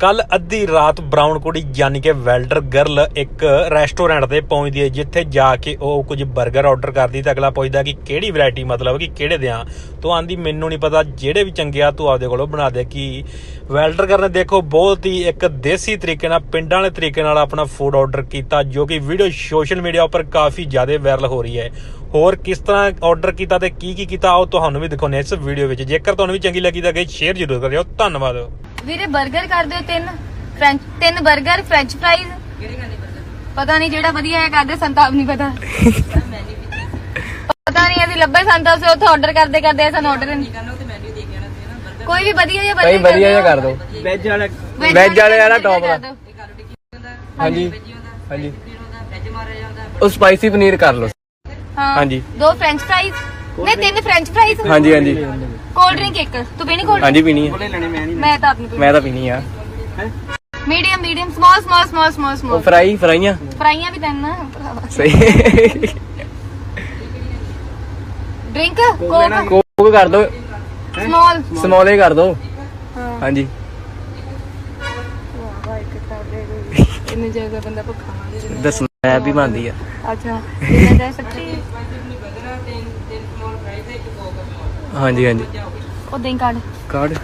ਕੱਲ ਅੱਧੀ ਰਾਤ ਬ੍ਰਾਊਨ ਕੁੜੀ ਯਾਨੀ ਕਿ ਵੈਲਡਰ ਗਰਲ ਇੱਕ ਰੈਸਟੋਰੈਂਟ ਤੇ ਪਹੁੰਚਦੀ ਹੈ, ਜਿੱਥੇ ਜਾ ਕੇ ਉਹ ਕੁਝ 버ਗਰ ਆਰਡਰ ਕਰਦੀ ਤਾਂ ਅਗਲਾ ਪੁੱਛਦਾ ਕਿ ਕਿਹੜੀ ਵੈਰਾਈਟੀ ਮਤਲਬ ਕਿ ਕਿਹੜੇ ਦਿਆਂ ਤੂੰ ਆਂਦੀ, ਮੈਨੂੰ ਨਹੀਂ ਪਤਾ ਜਿਹੜੇ ਵੀ ਚੰਗੇ ਆ, ਤੂੰ ਆਪਦੇ ਕੋਲੋਂ ਬਣਾ ਦੇ। ਕਿ ਵੈਲਡਰ ਗਰਲ ਨੇ ਦੇਖੋ ਬਹੁਤ ਹੀ ਇੱਕ ਦੇਸੀ ਤਰੀਕੇ ਨਾਲ, ਪਿੰਡਾਂ ਵਾਲੇ ਤਰੀਕੇ ਨਾਲ ਆਪਣਾ ਫੂਡ ਆਰਡਰ ਕੀਤਾ, ਜੋ ਕਿ ਵੀਡੀਓ ਸੋਸ਼ਲ ਮੀਡੀਆ ਉੱਪਰ ਕਾਫੀ ਜ਼ਿਆਦਾ ਵਾਇਰਲ ਹੋ ਰਹੀ ਹੈ। ਹੋਰ ਕਿਸ ਤਰ੍ਹਾਂ ਆਰਡਰ ਕੀਤਾ ਤੇ ਕੀ ਕੀ ਕੀਤਾ, ਉਹ ਤੁਹਾਨੂੰ ਵੀ ਦਿਖਾਉਂਦੇ ਇਸ ਵੀਡੀਓ ਵਿੱਚ। ਜੇਕਰ ਤੁਹਾਨੂੰ ਵੀ ਚੰਗੀ ਲੱਗੀ ਤਾਂ ਅੱਗੇ ਸ਼ੇਅਰ ਜ਼ਰੂਰ ਕਰਿਓ। ਧੰਨਵਾਦ। ਵੀਰੇ 버ਗਰ ਕਰ ਦਿਓ ਤਿੰਨ ਫ੍ਰੈਂਚ ਤਿੰਨ 버ਗਰ ਫ੍ਰੈਂਚ ਫ੍ਰਾਈਜ਼? ਪਤਾ ਨਹੀਂ ਜਿਹੜਾ ਵਧੀਆ ਹੈ ਕਰਦੇ ਸੰਤਾਪ ਨਹੀਂ ਪਤਾ। ਪਤਾ। ਨਹੀਂ ਅਸੀਂ ਲੱਭੇ ਸੰਤਾਪ ਸੇ ਉੱਥੇ ਆਰਡਰ ਕਰਦੇ ਕਰਦੇ ਸਾਨੂੰ ਆਰਡਰ ਨਹੀਂ। ਕੋਈ ਵੀ ਵਧੀਆ ਜਿਹਾ ਕਈ ਵਧੀਆ ਜਿਹਾ ਕਰ ਦਿਓ। ਵੈਜ ਵਾਲਾ veg ਵਾਲੇ ਵਾਲਾ top ਦਾ। ਹਾਂਜੀ। ਹਾਂਜੀ। ਉਹ ਸਪਾਈਸੀ ਪਨੀਰ ਕਰ ਲਓ। ਹਾਂ ਹਾਂਜੀ। ਦੋ ਫ੍ਰੈਂਚ ਫ੍ਰਾਈਜ਼ ਨਹੀਂ ਤਿੰਨ ਫ੍ਰੈਂਚ ਫ੍ਰਾਈਜ਼ ਹਾਂਜੀ ਹਾਂਜੀ। ਕੋਲਡ ਡਰਿੰਕ ਇੱਕ। ਤੂੰ ਪੀਣੀ ਕੋਲਡ? ਹਾਂਜੀ ਪੀਣੀ ਹੈ। ਕੋਲੇ ਲੈਣੇ ਮੈਂ ਨਹੀਂ ਮੈਂ ਤਾਂ ਆਪਣੀ ਮੈਂ ਤਾਂ ਪੀਣੀ ਆ। Medium medium small small small small ਉਹ ਸਮਾਲ ਫਰਾਈ ਫਰਾਈਆਂ? ਫਰਾਈਆਂ ਵੀ ਤਿੰਨ। ਸਹੀ। Drink Coke. ਕੋਕ ਕਰ ਦਿਓ ਸਮਾਲ ਸਮੋਲੇ ਕਰ ਦਿਓ ਹਾਂਜੀ। ਇੰਨੇ ਜਗ੍ਹਾ ਬੰਦਾ ਭੁੱਖਾ ਮਾਰੇ ਦੱਸਣਾ ਵੀ ਬਣਦੀ ਆ। ਅੱਛਾ ਇਹ ਤਾਂ ਸੱਚੀ ਹਾਂਜੀ ਹਾਂਜੀ। ਉਦਾਂ ਹੀ ਕਾੜ ਕਾਰਡ